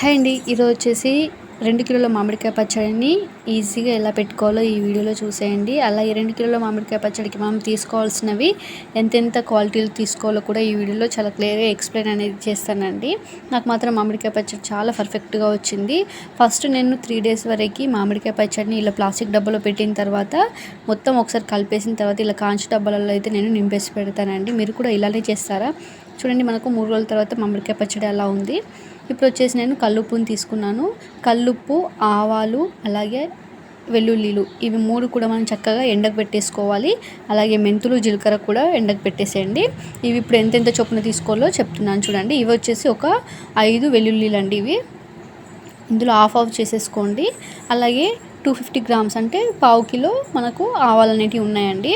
Hi అండి. ఈరోజు వచ్చేసి రెండు కిలోల మామిడికాయ పచ్చడిని ఈజీగా ఎలా పెట్టుకోవాలో ఈ వీడియోలో చూసేయండి. అలా ఈ రెండు కిలోల మామిడికాయ పచ్చడికి మనం తీసుకోవాల్సినవి ఎంతెంత క్వాలిటీలు తీసుకోవాలో కూడా ఈ వీడియోలో చాలా క్లియర్గా ఎక్స్ప్లెయిన్ అనేది చేస్తానండి. నాకు మాత్రం మామిడికాయ పచ్చడి చాలా పర్ఫెక్ట్గా వచ్చింది. ఫస్ట్ నేను త్రీ డేస్ వరకు మామిడికాయ పచ్చడిని ఇలా ప్లాస్టిక్ డబ్బాలో పెట్టిన తర్వాత మొత్తం ఒకసారి కలిపేసిన తర్వాత ఇలా కాంచు డబ్బాలలో అయితే నేను నింపేసి పెడతానండి. మీరు కూడా ఇలానే చేస్తారా? చూడండి మనకు మూడు రోజుల తర్వాత మామిడికాయ పచ్చడి అలా ఉంది. ఇప్పుడు వచ్చేసి నేను కల్లుప్పుని తీసుకున్నాను. కల్లుప్పు ఆవాలు అలాగే వెల్లుల్లిలు. ఇవి మూడు కూడా మనం చక్కగా ఎండకు పెట్టేసుకోవాలి. అలాగే మెంతులు జీలకర్ర కూడా ఎండకు పెట్టేసేయండి. ఇవి ఇప్పుడు ఎంతెంత చొప్పున తీసుకోవాలో చెప్తున్నాను చూడండి. ఇవి వచ్చేసి ఒక ఐదు వెల్లుల్లిలు అండి ఇవి. ఇందులో ఆఫ్ ఆఫ్ చేసేసుకోండి. అలాగే టూ ఫిఫ్టీ గ్రామ్స్ అంటే పావు కిలో మనకు ఆవాలు అనేటివి ఉన్నాయండి.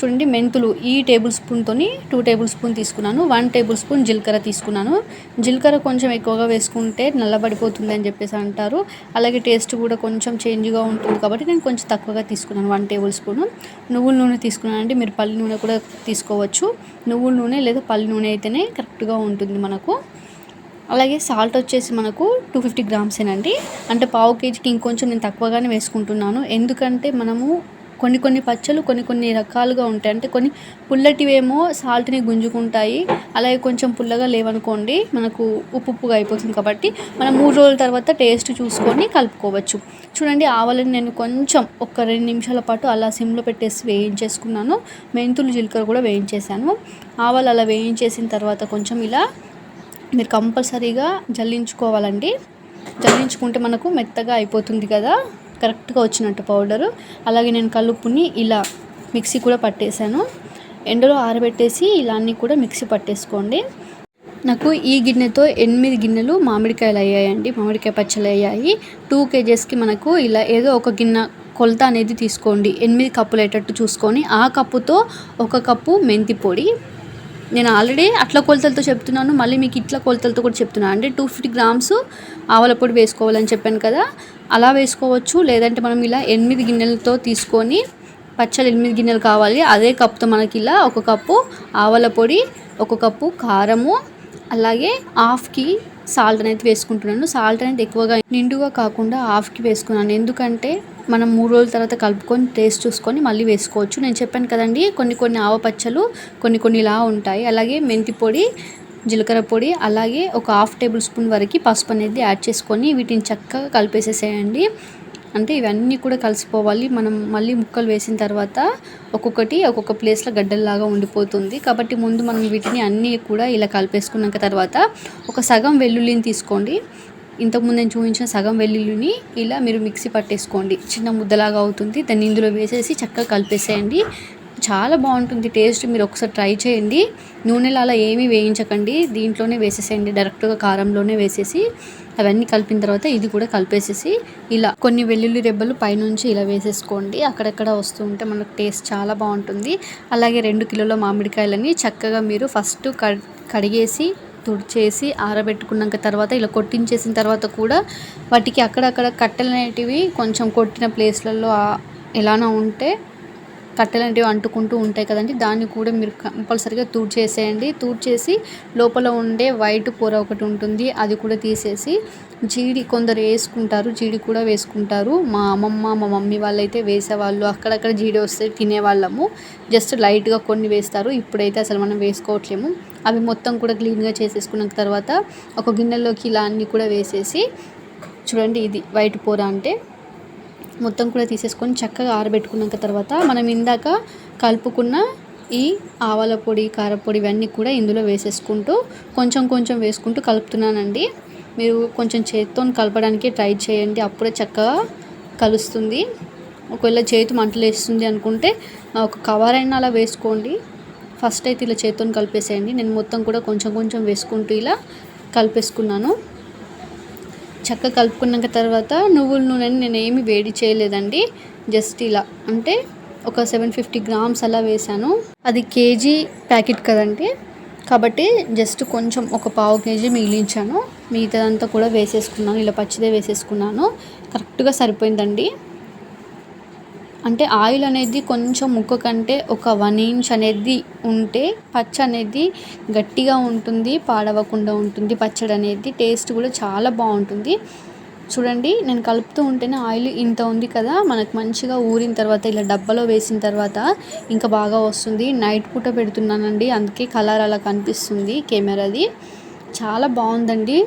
చూడండి మెంతులు ఈ టేబుల్ స్పూన్తో టూ టేబుల్ స్పూన్ తీసుకున్నాను. వన్ టేబుల్ స్పూన్ జీలకర్ర తీసుకున్నాను. జీలకర్ర కొంచెం ఎక్కువగా వేసుకుంటే నల్లబడిపోతుంది అని చెప్పేసి అంటారు. అలాగే టేస్ట్ కూడా కొంచెం చేంజ్గా ఉంటుంది కాబట్టి నేను కొంచెం తక్కువగా తీసుకున్నాను వన్ టేబుల్ స్పూన్. నువ్వుల నూనె తీసుకున్నాను అంటే మీరు పల్లి నూనె కూడా తీసుకోవచ్చు. నువ్వుల నూనె లేదా పల్లి నూనె అయితేనే కరెక్ట్గా ఉంటుంది మనకు. అలాగే సాల్ట్ వచ్చేసి మనకు టూ ఫిఫ్టీ గ్రామ్సేనండి. అంటే పావు కేజీకి ఇంకొంచెం నేను తక్కువగానే వేసుకుంటున్నాను. ఎందుకంటే మనము కొన్ని కొన్ని పచ్చళ్ళు కొన్ని కొన్ని రకాలుగా ఉంటాయి. అంటే కొన్ని పుల్లటివేమో సాల్ట్ని గుంజుకుంటాయి. అలాగే కొంచెం పుల్లగా లేవనుకోండి మనకు ఉప్పు ఉప్పుగా అయిపోతుంది కాబట్టి మనం మూడు రోజుల తర్వాత టేస్ట్ చూసుకొని కలుపుకోవచ్చు. చూడండి ఆవాలని నేను కొంచెం ఒక రెండు నిమిషాల పాటు అలా సిమ్లో పెట్టేసి వేయించేసుకున్నాను. మెంతులు జీలకర్ర కూడా వేయించేసాను ఆవాలు అలా వేయించేసిన తర్వాత కొంచెం ఇలా మీరు కంపల్సరీగా జల్లించుకోవాలండి. జల్లించుకుంటే మనకు మెత్తగా అయిపోతుంది కదా. కరెక్ట్గా వచ్చినట్టు పౌడరు. అలాగే నేను కలుపుని ఇలా మిక్సీ కూడా పట్టేశాను ఎండలో ఆరబెట్టేసి ఇలా అన్నీ కూడా మిక్సీ పట్టేసుకోండి. నాకు ఈ గిన్నెతో ఎనిమిది గిన్నెలు మామిడికాయలు అయ్యాయండి. మామిడికాయ పచ్చలు అయ్యాయి. టూ కేజెస్కి మనకు ఇలా ఏదో ఒక గిన్నె కొలత అనేది తీసుకోండి. ఎనిమిది కప్పులు అయ్యేటట్టు చూసుకొని ఆ కప్పుతో ఒక కప్పు మెంతి పొడి నేను ఆల్రెడీ అట్లా కొలతలతో చెప్తున్నాను మళ్ళీ మీకు ఇట్లా కొలతలతో కూడా చెప్తున్నాను అంటే టూ ఫిఫ్టీ గ్రామ్స్ ఆవల పొడి వేసుకోవాలని చెప్పాను కదా అలా వేసుకోవచ్చు. లేదంటే మనం ఇలా ఎనిమిది గిన్నెలతో తీసుకొని పచ్చడి ఎనిమిది గిన్నెలు కావాలి. అదే కప్తో మనకి ఇలా ఒక కప్పు ఆవల పొడి ఒక కప్పు కారము అలాగే హాఫ్కి సాల్ట్ అనేది వేసుకుంటున్నాను. సాల్ట్ అనేది ఎక్కువగా నిండుగా కాకుండా హాఫ్కి వేసుకున్నాను. ఎందుకంటే మనం మూడు రోజుల తర్వాత కలుపుకొని టేస్ట్ చూసుకొని మళ్ళీ వేసుకోవచ్చు. నేను చెప్పాను కదండి కొన్ని కొన్ని ఆవపచ్చలు కొన్ని కొన్ని ఇలా ఉంటాయి. అలాగే మెంతి పొడి జీలకర్ర పొడి అలాగే ఒక హాఫ్ టేబుల్ స్పూన్ వరకు పసుపు అనేది యాడ్ చేసుకొని వీటిని చక్కగా కలిపేసేసేయండి. అంటే ఇవన్నీ కూడా కలిసిపోవాలి. మనం మళ్ళీ ముక్కలు వేసిన తర్వాత ఒక్కొక్కటి ఒక్కొక్క ప్లేస్లో గడ్డల్లాగా ఉండిపోతుంది. కాబట్టి ముందు మనం వీటిని అన్నీ కూడా ఇలా కలిపేసుకున్నాక తర్వాత ఒక సగం వెల్లుల్లిని తీసుకోండి. ఇంతకుముందు నేను చూపించిన సగం వెల్లుల్లిని ఇలా మీరు మిక్సీ పట్టేసుకోండి. చిన్న ముద్దలాగా అవుతుంది. దాన్ని ఇందులో వేసేసి చక్కగా కలిపేసేయండి. చాలా బాగుంటుంది. టేస్ట్ మీరు ఒకసారి ట్రై చేయండి. నూనెలు అలా ఏమీ వేయించకండి. దీంట్లోనే వేసేసేయండి. డైరెక్ట్గా కారంలోనే వేసేసి అవన్నీ కలిపిన తర్వాత ఇది కూడా కలిపేసేసి ఇలా కొన్ని వెల్లుల్లి రెబ్బలు పైనుంచి ఇలా వేసేసుకోండి. అక్కడక్కడ వస్తూ ఉంటే మనకు టేస్ట్ చాలా బాగుంటుంది. అలాగే రెండు కిలోల మామిడికాయలని చక్కగా మీరు ఫస్ట్ కడిగేసి తుడిచేసి ఆరబెట్టుకున్నాక తర్వాత ఇలా కొట్టించేసిన తర్వాత కూడా వాటికి అక్కడక్కడ కట్టెలు అనేటివి కొంచెం కొట్టిన ప్లేస్లలో ఎలానో ఉంటే కట్టెలంటివి అంటుకుంటూ ఉంటాయి కదండి దాన్ని కూడా మీరు కంపల్సరిగా తూడ్చేసేయండి. తూడ్చేసి లోపల ఉండే వైట్ పొర ఒకటి ఉంటుంది అది కూడా తీసేసి జీడి కొందరు వేసుకుంటారు జీడి కూడా వేసుకుంటారు. మా అమ్మమ్మ మా మమ్మీ వాళ్ళైతే వేసేవాళ్ళు అక్కడక్కడ జీడి వస్తే తినేవాళ్ళము. జస్ట్ లైట్గా కొన్ని వేస్తారు ఇప్పుడైతే అసలు మనం వేసుకోవట్లేము. అవి మొత్తం కూడా క్లీన్గా చేసేసుకున్న తర్వాత ఒక గిన్నెలోకి ఇలా అన్నీ కూడా వేసేసి చూడండి ఇది వైట్ పూర అంటే. మొత్తం కూడా తీసేసుకొని చక్కగా ఆరబెట్టుకున్నాక తర్వాత మనం ఇందాక కలుపుకున్న ఈ ఆవాల పొడి కారపొడి ఇవన్నీ కూడా ఇందులో వేసేసుకుంటూ కొంచెం కొంచెం వేసుకుంటూ కలుపుతున్నానండి. మీరు కొంచెం చేతితో కలపడానికి ట్రై చేయండి. అప్పుడే చక్కగా కలుస్తుంది. ఒకవేళ చేతి మంటలు వేస్తుంది అనుకుంటే ఒక కవర్ అయినా అలా వేసుకోండి. ఫస్ట్ అయితే ఇలా చేతితో కలిపేసేయండి. నేను మొత్తం కూడా కొంచెం కొంచెం వేసుకుంటూ ఇలా కలిపేసుకున్నాను. చక్కగా కలుపుకున్నాక తర్వాత నువ్వుల నూనెని నేను ఏమి వేడి చేయలేదండి. జస్ట్ ఇలా. అంటే ఒక సెవెన్ ఫిఫ్టీ గ్రామ్స్ అలా వేసాను అది కేజీ ప్యాకెట్ కదండి. కాబట్టి జస్ట్ కొంచెం ఒక పావు కేజీ మిగిలించాను. మిగతాదంతా కూడా వేసేసుకున్నాను. ఇలా పచ్చిదే వేసేసుకున్నాను. కరెక్ట్గా సరిపోయిందండి. అంటే ఆయిల్ అనేది కొంచెం ముక్క కంటే ఒక వన్ ఇంచ్ అనేది ఉంటే పచ్చ అనేది గట్టిగా ఉంటుంది పాడవకుండా ఉంటుంది. పచ్చడి అనేది టేస్ట్ కూడా చాలా బాగుంటుంది. చూడండి నేను కలుపుతూ ఉంటేనే ఆయిల్ ఇంత ఉంది కదా మనకు మంచిగా ఊరిన తర్వాత ఇలా డబ్బాలో వేసిన తర్వాత ఇంకా బాగా వస్తుంది. నైట్ పూట పెడుతున్నానండి అందుకే కలర్ అలా కనిపిస్తుంది కెమెరాది. చాలా బాగుందండి.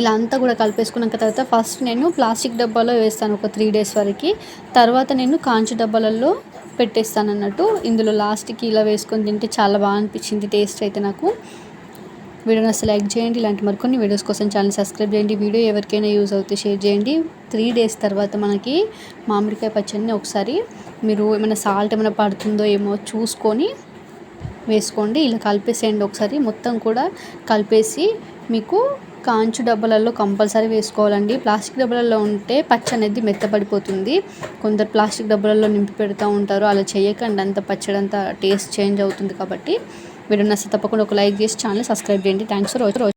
ఇలా అంతా కూడా కలిపేసుకున్నాక తర్వాత ఫస్ట్ నేను ప్లాస్టిక్ డబ్బాలో వేస్తాను ఒక త్రీ డేస్ వరకు. తర్వాత నేను కాంచు డబ్బాలలో పెట్టేస్తాను అన్నట్టు. ఇందులో లాస్ట్కి ఇలా వేసుకొని తింటే చాలా బాగా అనిపించింది టేస్ట్ అయితే నాకు. వీడియోని అసలు లైక్ చేయండి ఇలాంటి మరికొన్ని వీడియోస్ కోసం ఛానల్ సబ్స్క్రైబ్ చేయండి. వీడియో ఎవరికైనా యూజ్ అవుతే షేర్ చేయండి. త్రీ డేస్ తర్వాత మనకి మామిడికాయ పచ్చడిని ఒకసారి మీరు ఏమైనా సాల్ట్ ఏమైనా పడుతుందో ఏమో చూసుకొని వేసుకోండి. ఇలా కలిపేసేయండి ఒకసారి. మొత్తం కూడా కలిపేసి మీకు కాంచు డబ్బాలలో కంపల్సరీ వేసుకోవాలండి. ప్లాస్టిక్ డబ్బాలలో ఉంటే పచ్చ అనేది మెత్తపడిపోతుంది కొందరు ప్లాస్టిక్ డబ్బాలలో నింపి పెడతా ఉంటారు. అలా చేయకండి. అంత పచ్చడి అంత టేస్ట్ చేంజ్ అవుతుంది కాబట్టి. వీడియో నచ్చితే తప్పకుండా ఒక లైక్ చేసి ఛానల్ సబ్స్క్రైబ్ చేయండి. థ్యాంక్స్ రోజు